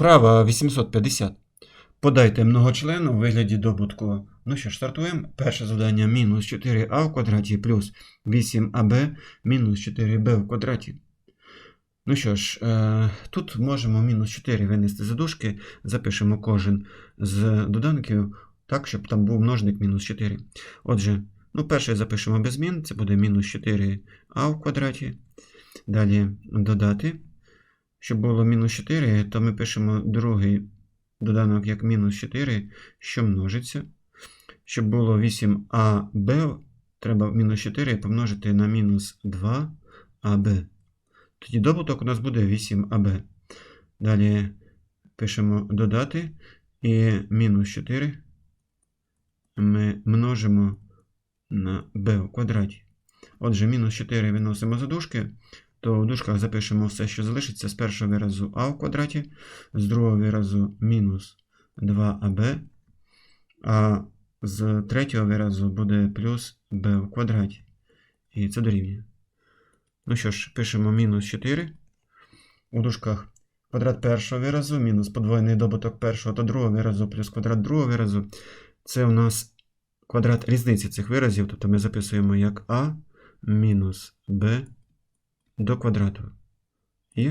Вправа 850. Подайте многочлен у вигляді добутку. Ну що ж, стартуємо. Перше завдання мінус 4а в квадраті плюс 8аб мінус 4b в квадраті. Ну що ж, е, тут можемо мінус 4 винести за дужки, запишемо кожен з доданків так, щоб там був множник мінус 4. Отже, ну перше запишемо без змін, це буде мінус 4а в квадраті. Далі додати. Щоб було мінус 4, то ми пишемо другий доданок як мінус 4, що множиться. Щоб було 8аб, треба мінус 4 помножити на мінус 2аб. Тоді добуток у нас буде 8аб. Далі пишемо додати і мінус 4 ми множимо на b в квадраті. Отже, мінус 4 виносимо за дужки, то в дужках запишемо все, що залишиться з першого виразу а в квадраті, з другого виразу мінус 2аб, а з третього виразу буде плюс b в квадраті. І це дорівнює. Ну що ж, пишемо мінус 4. У дужках квадрат першого виразу, мінус подвоєний добуток першого та другого виразу, плюс квадрат другого виразу. Це у нас квадрат різниці цих виразів, тобто ми записуємо як а мінус b до квадрату. І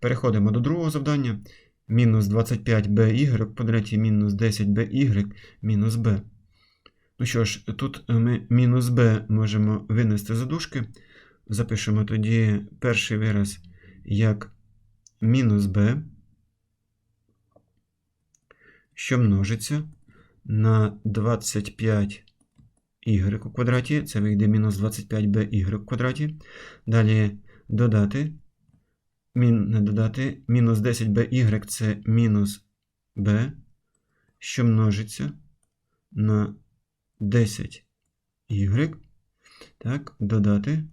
переходимо до другого завдання. Мінус 25by в квадраті мінус 10by мінус b. Ну що ж, тут ми мінус b можемо винести за дужки. Запишемо тоді перший вираз як мінус b, що множиться на 25 y у квадраті, це вийде мінус 25by в квадраті. Далі додати, мін, не додати, мінус 10by це мінус b, що множиться на 10y. Так, додати.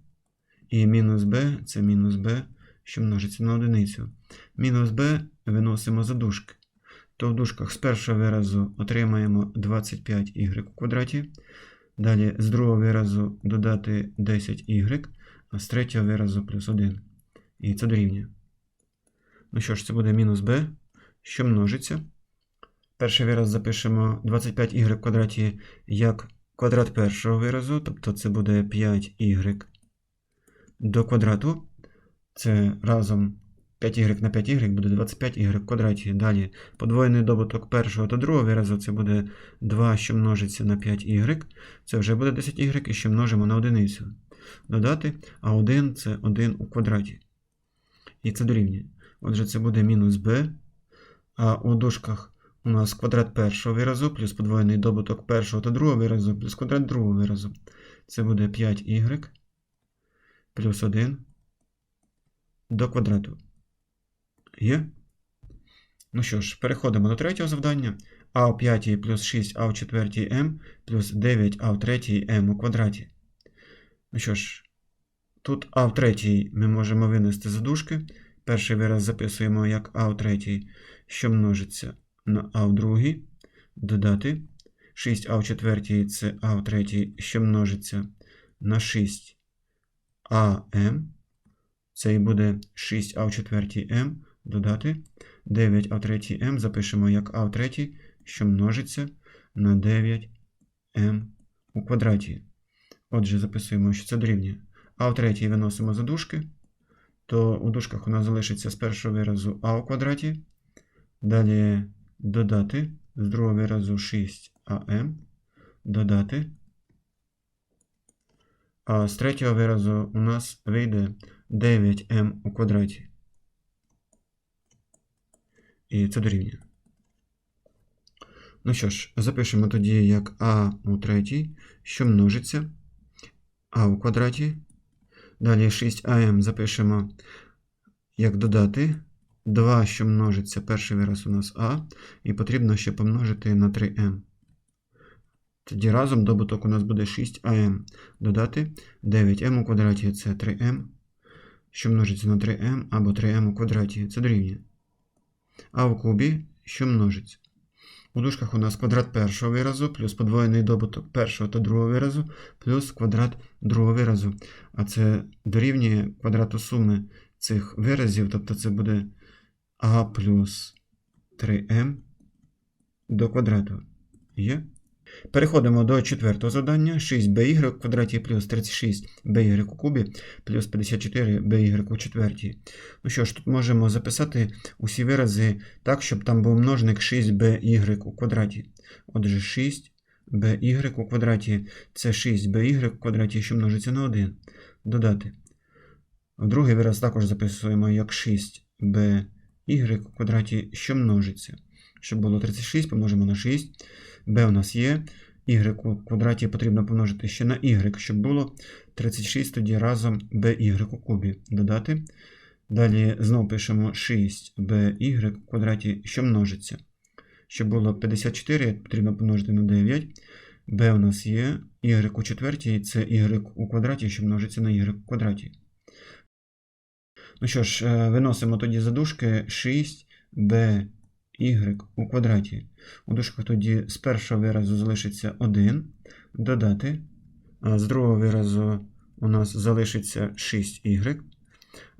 І мінус b це мінус b, що множиться на одиницю. Мінус b виносимо за дужки. То в дужках з першого виразу отримаємо 25y у квадраті. Далі з другого виразу додати 10y, а з третього виразу плюс 1. І це дорівнює. Ну що ж, це буде мінус b, що множиться. Перший вираз запишемо 25y в квадраті як квадрат першого виразу, тобто це буде 5y до квадрату. Це разом 5y на 5y буде 25y в квадраті. Далі подвоєний добуток першого та другого виразу це буде 2, що множиться на 5y. Це вже буде 10y, і що множимо на одиницю. Додати, а 1 це 1 у квадраті. І це дорівнює. Отже, це буде мінус b. А у дужках у нас квадрат першого виразу, плюс подвоєний добуток першого та другого виразу, плюс квадрат другого виразу. Це буде 5y плюс 1 до квадрату. Є? Ну що ж, переходимо до третього завдання. А у п'ятій плюс 6 а у четвертій m плюс 9 а у третій m у квадраті. Ну що ж, тут а в третій ми можемо винести за дужки. Перший вираз записуємо як а у третій, що множиться на а в другій. Додати. 6а в четвертій це а в третій, що множиться на 6 АМ. Це і буде 6а в четвертій М додати. 9а в третій М запишемо як а в третій, що множиться на 9М у квадраті. Отже, записуємо, що це дорівнює. А в третій виносимо за дужки, то у дужках у нас залишиться з першого виразу а у квадраті. Далі додати з другого виразу 6АМ, додати. А з третього виразу у нас вийде 9m у квадраті. І це дорівнює. Ну що ж, запишемо тоді як а у третій, що множиться а у квадраті. Далі 6am запишемо як додати. 2, що множиться, перший вираз у нас а, і потрібно ще помножити на 3m. Тоді разом добуток у нас буде 6АМ. Додати 9М у квадраті це 3М, що множиться на 3М або 3М у квадраті. Це дорівнює. А в кубі, що множиться. У дужках у нас квадрат першого виразу, плюс подвоєний добуток першого та другого виразу, плюс квадрат другого виразу. А це дорівнює квадрату суми цих виразів, тобто це буде а плюс 3m до квадрату. Є? Переходимо до четвертого завдання. 6by в квадраті плюс 36by у кубі плюс 54by у четвертій. Ну що ж, тут можемо записати усі вирази так, щоб там був множник 6by у квадраті. Отже, 6by у квадраті це 6by в квадраті, що множиться на 1. Додати. Другий вираз також записуємо як 6by у квадраті, що множиться. Щоб було 36, помножимо на 6. b у нас є. y у квадраті потрібно помножити ще на y, щоб було 36 тоді разом by у кубі додати. Далі знову пишемо 6by у квадраті, що множиться. Щоб було 54, потрібно помножити на 9. b у нас є. y у четвертій це y у квадраті, що множиться на y у квадраті. Ну що ж, е, виносимо тоді задушки 6b y у квадраті. У дужках тоді з першого виразу залишиться 1. Додати. А з другого виразу у нас залишиться 6y.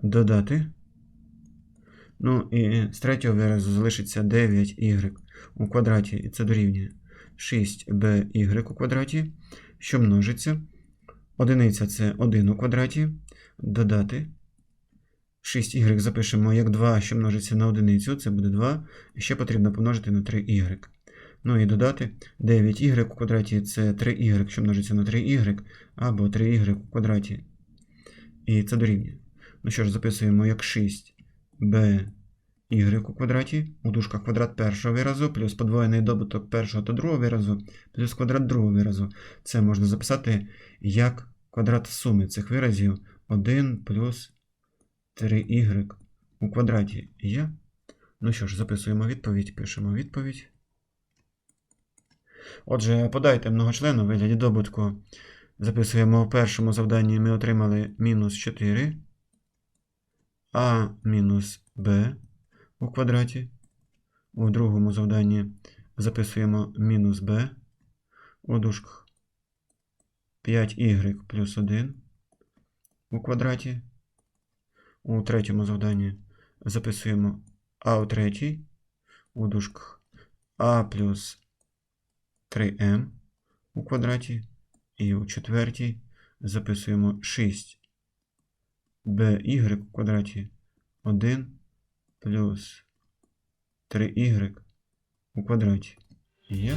Додати. Ну і з третього виразу залишиться 9y у квадраті, і це дорівнює 6by у квадраті, що множиться. Одиниця це 1 у квадраті. Додати. 6y запишемо як 2, що множиться на одиницю, це буде 2. І Ще потрібно помножити на 3y. Ну і додати 9y у квадраті це 3y, що множиться на 3y, або 3y у квадраті. І це дорівнює. Ну що ж, записуємо як 6b у квадраті, у дужках квадрат першого виразу, плюс подвоєний добуток першого та другого виразу, плюс квадрат другого виразу. Це можна записати як квадрат суми цих виразів 1 плюс 3y у квадраті є. Ну що ж, записуємо відповідь, пишемо відповідь. Отже, подайте многочлен у вигляді добутку. Записуємо в першому завданні ми отримали мінус 4 а мінус b у квадраті. У другому завданні записуємо мінус b у дужках 5y плюс 1 у квадраті. У третьому завданні записуємо а у третій у дужках а плюс 3m у квадраті. І у четвертій записуємо 6 by у квадраті 1 плюс 3y у квадраті. Є.